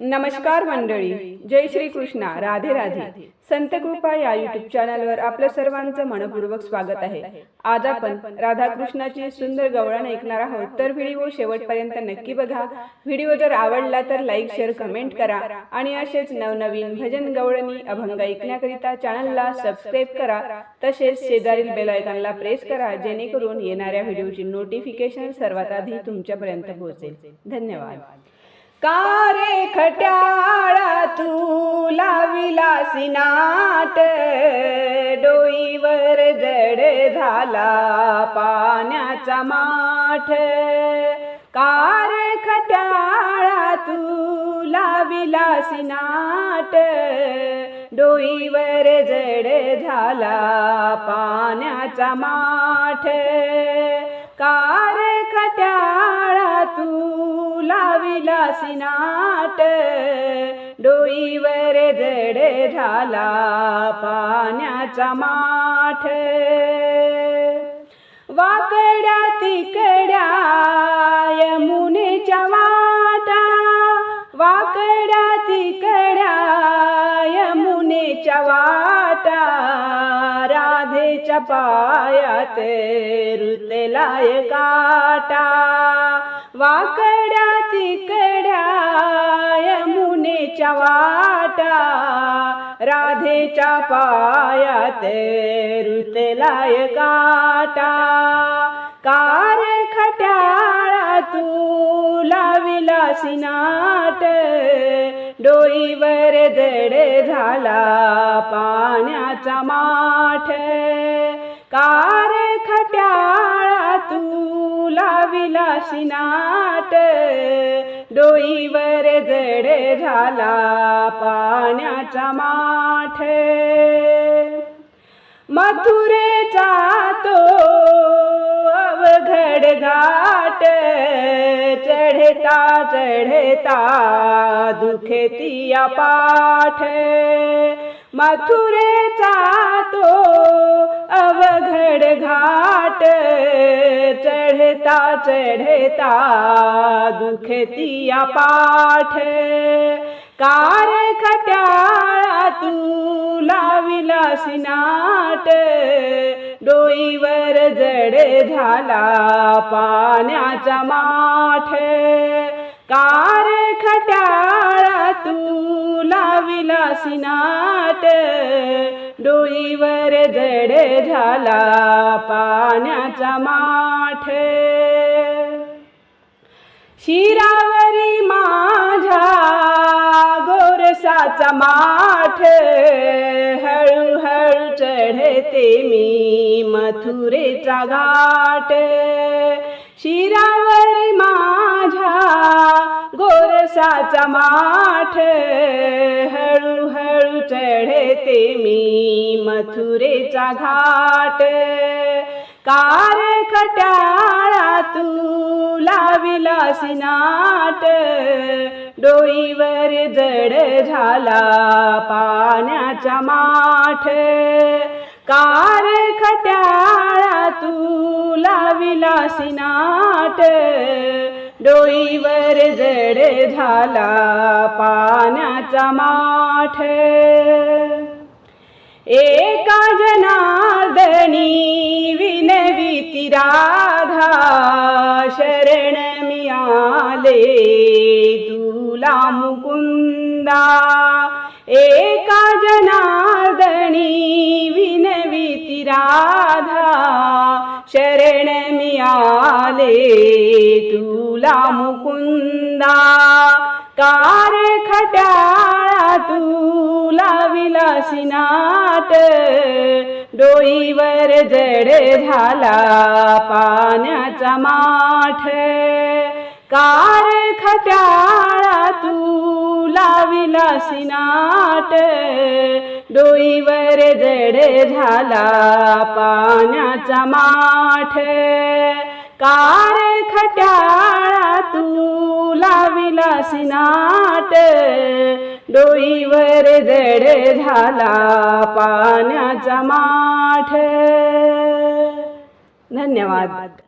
नमस्कार मंडळी. जय श्री कृष्णा राधे राधे. संत कृपा या युट्यूब चॅनलवर आपल्या सर्वांचं मनपूर्वक स्वागत आहे. आज आपण राधाकृष्णाची सुंदर गवळण ऐकणार आहोत. तर व्हिडिओ शेवटपर्यंत नक्की बघा. व्हिडिओ जर आवडला तर लाईक शेअर कमेंट करा आणि असेच नवनवीन भजन गवळणी अभंग ऐकण्याकरिता चॅनलला सबस्क्राईब करा. तसेच शेजारील बेलायकनला प्रेस करा. जेणेकरून येणाऱ्या व्हिडिओची नोटिफिकेशन सर्वात आधी तुमच्यापर्यंत पोहोचेल. धन्यवाद. कारे खट्याळा तू लाविलासी नाट डोईवर जड झाला पाण्याचा माठ. कारे खट्याळा तू लाविलासी नाट डोईवर जड झाला पाण्याचा माठ. का लाविलासी नाट डोईवर जड झाला पाण्याचा माठ. वाकड्या तिकड्या यमुनेच्या वाटा. वाकड्या तिकड्या यमुनेच्या वाटा. राधेच्या पायात रुतलाय काटा. वाकड्या तिकड्या यमुनेच्या वाटा राधेच्या पायात रुतलाय काटा कार खट्याळा तू लाविला सिनाट डोईवर जड झाला पाण्याचा माठ. कार तुला लाविलासी नाट. डोईवर जड झाला पाण्याचा माठ. मथुरेचा तो अवघड घाट. चढता चढता दुखेतिया पाठ. मथुरेचा तो अवघड घाट चढता चढता दुखेती पाठ. कार खट्याळा तू लाविला नाट डोईवर जड झाला पाण्याचा माठ. कार खट्याळा तू लाविला नाट डोईवर जड झाला पाण्याचा माठ. शिरावरी माझ्या गोरसाचा माठ. हळूहळू चढते मी मथुरेचा घाट. शिरावरी माझ्या गोरसाचा माठ हळूहळू चढते मी मथुरेचा घाट. कार खट्याळा तू लाविलासी नाट डोईवर जड झाला पाण्याचा माठ. कार खट्याळा तू लाविलासी नाट डोईवर जड झाला पाण्याचा माठ. एका जनार्दनी विनविती राधा शरण मिळाले तुला मुकुंदा. एका जनार्दनी विनविती राधा शरण मिळाले तुला मुकुंदा. कार खट्याळा तुला विलासिनाट नाट डोईवर जड झाला पाण्याचा माठ. कार खट्याळा तुला विलासिनाट नाट डोईवर जड झाला पाण्याचा माठ. कार खट्याळा तू लाविला सिनाट. डोईवर जड झाला पाण्याचा माठ. धन्यवाद.